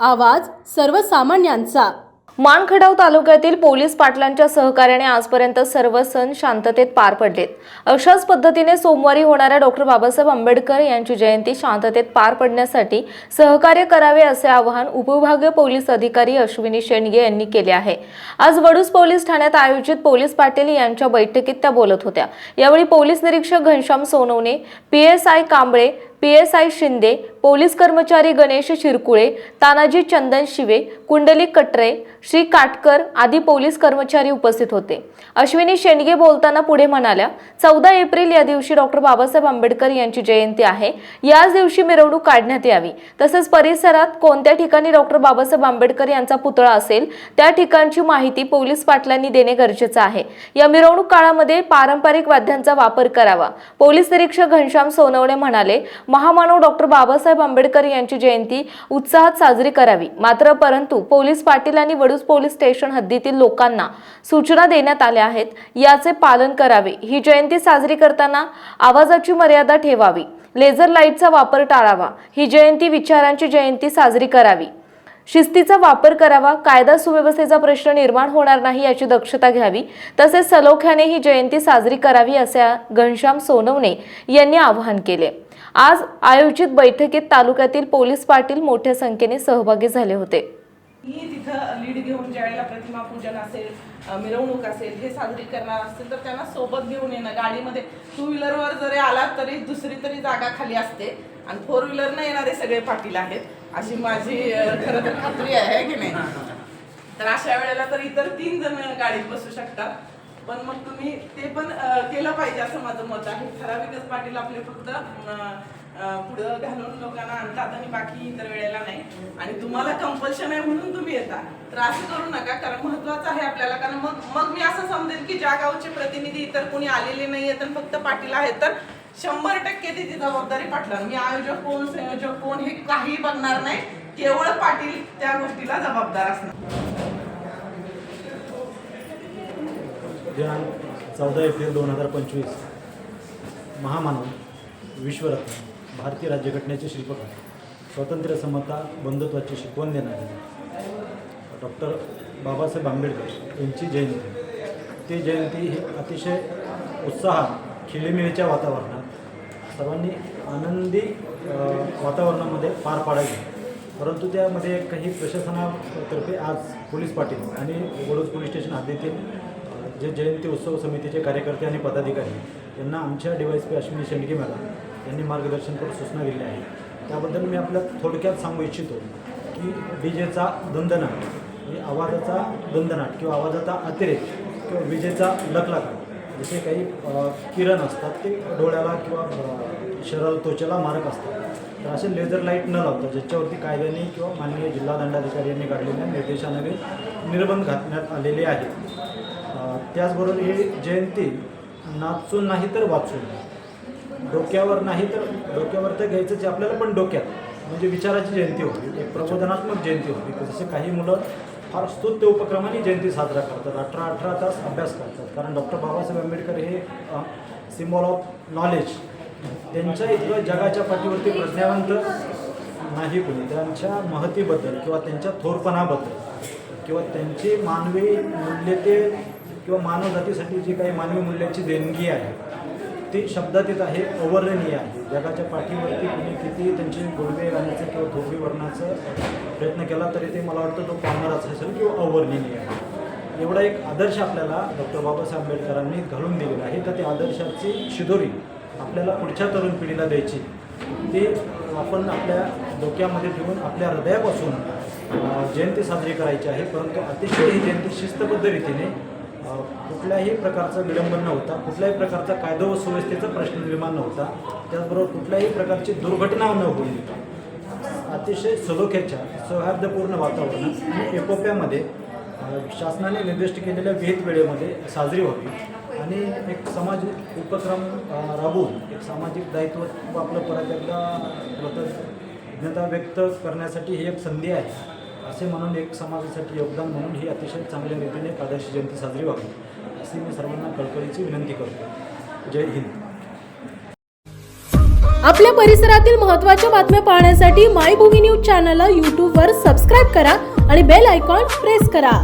आवाज सर्वसामान्यांचा. मानखडाव तालुक्यातील पोलीस पाटलांच्या सहकार्याने आजपर्यंत सर्व सण शांततेत पार पडलेत. अशाच पद्धतीने सोमवारी होणाऱ्या डॉक्टर बाबासाहेब आंबेडकर यांची जयंती शांततेत पार पडण्यासाठी सहकार्य करावे असे आवाहन उपविभागीय पोलीस अधिकारी अश्विनी शेंडगे यांनी केले आहे. आज वडूस पोलीस ठाण्यात आयोजित पोलीस पाटील यांच्या बैठकीत त्या बोलत होत्या. यावेळी पोलीस निरीक्षक Ghanshyam Sonawane P S I Kamble P S I Shinde police कर्मचारी गणेश शिरकुळे तानाजी चंदन शिवे कुंडली कटरे श्री काटकर आदी पोलीस कर्मचारी उपस्थित होते. अश्विनी शेंडगे बोलताना पुढे म्हणाल्या चौदा एप्रिल या दिवशी डॉक्टर बाबासाहेब आंबेडकर यांची जयंती आहे. याच दिवशी मिरवणूक काढण्यात यावी. तसेच परिसरात कोणत्या ठिकाणी डॉक्टर बाबासाहेब आंबेडकर यांचा पुतळा असेल त्या ठिकाणची माहिती पोलीस पाटलांनी देणे गरजेचं आहे. या मिरवणूक काळामध्ये पारंपरिक वाद्यांचा वापर करावा. पोलीस निरीक्षक घनश्याम सोनवणे म्हणाले महामानव डॉक्टर बाबासाहेब आंबेडकर यांची जयंती उत्साहात साजरी करावी. मात्र परंतु पोलीस पाटील आणि वडूज पोलीस स्टेशन हद्दीतील लोकांना सूचना देण्यात आल्या आहेत. याचे पालन करावे. ही जयंती साजरी करताना आवाजाची मर्यादा ठेवावी. लेझर लाईटचा वापर टाळावा. ही जयंती विचारांची जयंती साजरी करावी. शिस्तीचा वापर करावा. कायदा सुव्यवस्थेचा प्रश्न निर्माण होणार नाही याची दक्षता घ्यावी. तसेच सलोख्याने ही जयंती साजरी करावी असे घनश्याम सोनवणे यांनी आवाहन केले. आज आयोजित बैठकीत तालुक्यातील पोलीस पाटील मोठ्या संख्येने सहभागी झाले होते. मी तिथं लीड घेऊन ज्यावेळेला प्रतिमा पूजन असेल मिरवणूक असेल हे साजरी करणार असेल तर त्यांना सोबत घेऊन येणं गाडीमध्ये टू व्हीलरवर जरी आला तरी दुसरी तरी जागा खाली असते. आणि फोर व्हीलरनं येणारे सगळे पाटील आहेत. अशी माझी खरं तर खात्री आहे की नाही? तर अशा वेळेला तर इतर तीन जण गाडीत बसू शकतात. पण मग तुम्ही ते पण केलं पाहिजे असं माझं मत आहे. ठराविकच पाटील आपले फक्त पुढं घालून लोकांना आणतात आणि बाकी इतर वेळेला नाही. आणि तुम्हाला कंपल्शन आहे म्हणून तुम्ही येता. तर असं करू नका कारण महत्वाचं आहे आपल्याला. कारण मग मग मी असं समजेल की ज्या गावचे प्रतिनिधी इतर कोणी आलेले नाही आहेत फक्त पाटील आहेत तर शंभर टक्के ती जबाबदारी पाटला मी आयोजक कोण संयोजक कोण हे काही बघणार नाही. केवळ पाटील त्या गोष्टीला जबाबदार असणार. दिनांक चौदा एप्रिल दोन हजार पंचवीस. महामानव विश्वरत्न भारतीय राज्यघटनेचे शिल्पकार स्वातंत्र्य समता बंधुत्वाची शिकवण देणारे डॉक्टर बाबासाहेब आंबेडकर यांची जयंती. ती जयंती ही अतिशय उत्साहात खिळीमिळीच्या वातावरणात सर्वांनी आनंदी वातावरणामध्ये पार पाडावी परंतु त्यामध्ये काही प्रशासनातर्फे आज पोलीस पाटील आणि वडोद पोलीस स्टेशन हद्दीतील जे जयंती उत्सव समितीचे कार्यकर्ते आणि पदाधिकारी यांना आमच्या D Y S P Ashwini Shendge madam यांनी मार्गदर्शन करून सूचना दिल्या आहेत. त्याबद्दल मी आपल्या थोडक्यात सांगू इच्छितो की विजेचा दंदनाट म्हणजे आवाजाचा दंदनाट किंवा आवाजाचा अतिरेक किंवा विजेचा लखलाट जसे काही किरण असतात ते डोळ्याला किंवा शरीराला त्वचेला मारक असतात. तर असे लेझर लाइट न लावता ज्याच्यावरती कायद्याने किंवा माननीय जिल्हा दंडाधिकारी यांनी काढलेल्या निर्देशानवे निर्बंध घातण्यात आलेले आहेत. त्याचबरोबर ही जयंती नाचून नाही तर वाचून. डोक्यावर नाही तर डोक्यावर तर घ्यायचंच आहे आपल्याला पण डोक्यात. म्हणजे विचाराची जयंती होती. एक प्रबोधनात्मक जयंती होती. जसे काही मुलं फार स्तुत्य उपक्रमाने जयंती साजरा करतात. अठरा अठरा तास अभ्यास करतात. कारण डॉक्टर बाबासाहेब आंबेडकर हे सिम्बॉल ऑफ नॉलेज त्यांच्या इथलं जगाच्या पाठीवरती प्रज्ञावंत नाही कोणी. त्यांच्या महतीबद्दल किंवा त्यांच्या थोरपणाबद्दल. किंवा त्यांची मानवी मूल्य ते किंवा मानवजातीसाठी जी काही मानवी मूल्याची देणगी आहे ती येत आहे अवर्णनीय आहे. जगाच्या पाठीवरती कुणी किती त्यांचे गोडवे गाण्याचं किंवा धोबी वर्णाचं प्रयत्न केला तरी ते मला वाटतं तो पाहणाराच असेल किंवा अवर्णनीय आहे. एवढा एक आदर्श आपल्याला डॉक्टर बाबासाहेब आंबेडकरांनी घालून दिलेला आहे तर त्या आदर्शाची शिदोरी आपल्याला पुढच्या तरुण पिढीला द्यायची ते आपण आपल्या डोक्यामध्ये ठेवून आपल्या हृदयापासून जयंती साजरी करायची आहे परंतु अतिशय ही जयंती शिस्तबद्ध रीतीने कुठल्याही प्रकारचा विलंब न होता कुठल्याही प्रकारचा कायदा व सुव्यवस्थेचा प्रश्न निर्माण नव्हता त्याचबरोबर कुठल्याही प्रकारची दुर्घटना न होईल अतिशय सलोख्याच्या सौहार्दपूर्ण वातावरणात आणि एकोप्यामध्ये शासनाने निर्दिष्ट केलेल्या विहित वेळेमध्ये साजरी व्हावी आणि एक सामाजिक उपक्रम राबवून एक सामाजिक दायित्व आपलं परत एकदा कृतज्ञता व्यक्त करण्यासाठी ही एक संधी आहे. असे म्हणून एक समाजासाठी योगदान म्हणून ही अतिशय चांगल्या रीतीने एक जयंती साजरी व्हावी अशी मी सर्वांना कळकळीची विनंती करतो. जय हिंद. आपल्या परिसरातील महत्त्वाच्या बातम्या पाहण्यासाठी मायभूमी न्यूज चॅनलला यूट्यूबवर सबस्क्राईब करा आणि बेल आयकॉन प्रेस करा.